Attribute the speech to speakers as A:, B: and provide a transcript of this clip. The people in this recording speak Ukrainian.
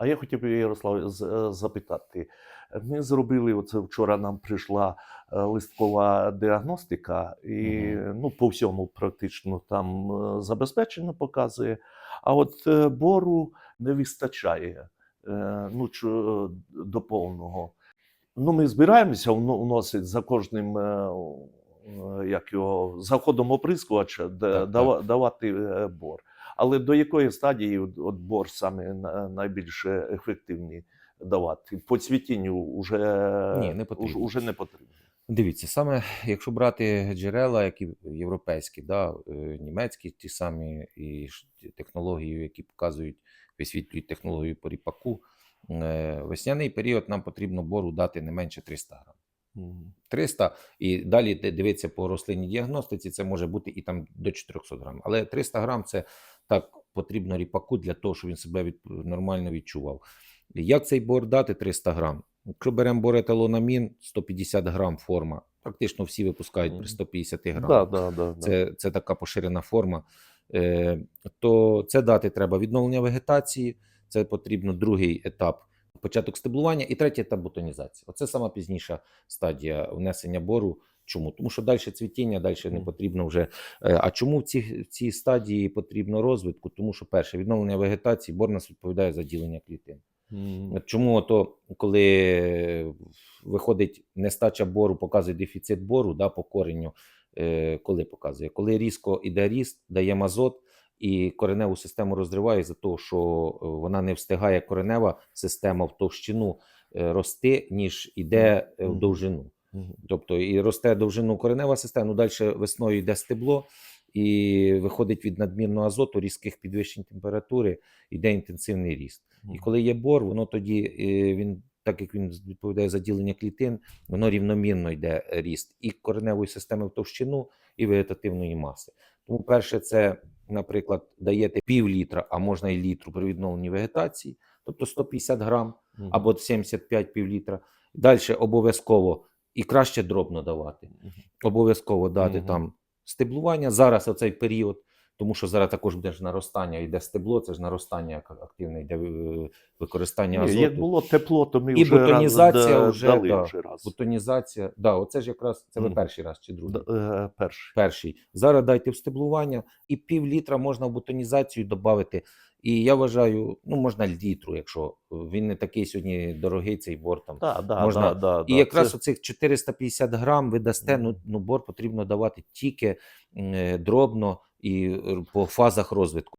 A: А я хотів би, Ярослав, е, запитати. Ми зробили оце вчора. Нам прийшла е, листкова діагностика, і ну, по всьому практично там е, забезпечено показує. А от бору не вистачає ну, до повного. Ну, ми збираємося вно- вносити за кожним. Як його заходом оприскувача
B: Так,
A: давати бор. Але до якої стадії от, бор саме на- найбільш ефективний давати? По цвітінню вже,
B: Ні, не потрібно.
A: Уже, уже не потрібно.
B: Дивіться, саме якщо брати джерела, які європейські, да, е, німецькі, ті самі і технології, які показують, висвітлюють технологію по ріпаку, е, весняний період нам потрібно бору дати не менше 300 грам.
A: Мгм.
B: 300 і далі дивитися по рослинній діагностиці, це може бути і там до 400 грам. Але 300 грам це так потрібно ріпаку для того, щоб він себе від, нормально відчував. Як цей бор дати 300 грам? Якщо беремо бореталонамін, 150 грам форма. Практично всі випускають при 150 грам.
A: Да, да, да.
B: Це, це така поширена форма. Е, то це дати треба відновлення вегетації, це потрібно другий етап початок стеблування і третій етап бутонізації. Оце сама пізніша стадія внесення бору. Чому? Тому що далі цвітіння, далі не потрібно вже. Е, А чому в цій, в цій стадії потрібно розвитку? Тому що перше відновлення вегетації, бор нас відповідає за ділення клітин. От Чому то, коли виходить нестача бору, показує дефіцит бору да, по коренню, е, коли показує? Коли різко іде ріст, дає азот і кореневу систему розриває за того, що е, вона не встигає коренева система в товщину е, рости, ніж іде е, в довжину. Тобто і росте довжину коренева система, ну далі весною йде стебло, і виходить від надмірного азоту, різких підвищень температури, йде інтенсивний ріст. І коли є бор, воно тоді він, так як він відповідає за ділення клітин, воно рівномірно йде ріст і кореневої системи в товщину, і вегетативної маси. Тому перше, це, наприклад, даєте пів літра, а можна і літру при відновленні вегетації, тобто 150 грам
A: Мгм.
B: або 75 пів літра. Далі обов'язково і краще дробно давати.
A: Мгм.
B: Обов'язково дати
A: Мгм.
B: там стеблування. Зараз оцей період, тому що зараз також буде ж наростання, йде стебло, це ж наростання активне йде е, використання
A: Ні,
B: азоту.
A: як було тепло, то ми
B: І
A: вже
B: бутонізація
A: раз,
B: вже,
A: дали
B: да.
A: вже раз.
B: Бутонізація. Да, оце ж якраз це ви
A: mm.
B: перший раз чи другий?
A: Е, Перший.
B: Перший. Зараз дайте в стеблування, і пів літра можна в бутонізацію додати. І я вважаю, ну можна літру, якщо він не такий сьогодні дорогий, цей бор там.
A: Да, да,
B: Можна-
A: да, да,
B: І
A: да.
B: якраз
A: Це-
B: оцих 450 грам ви дасте, ну, ну бор потрібно давати тільки е, дробно і е, по фазах розвитку.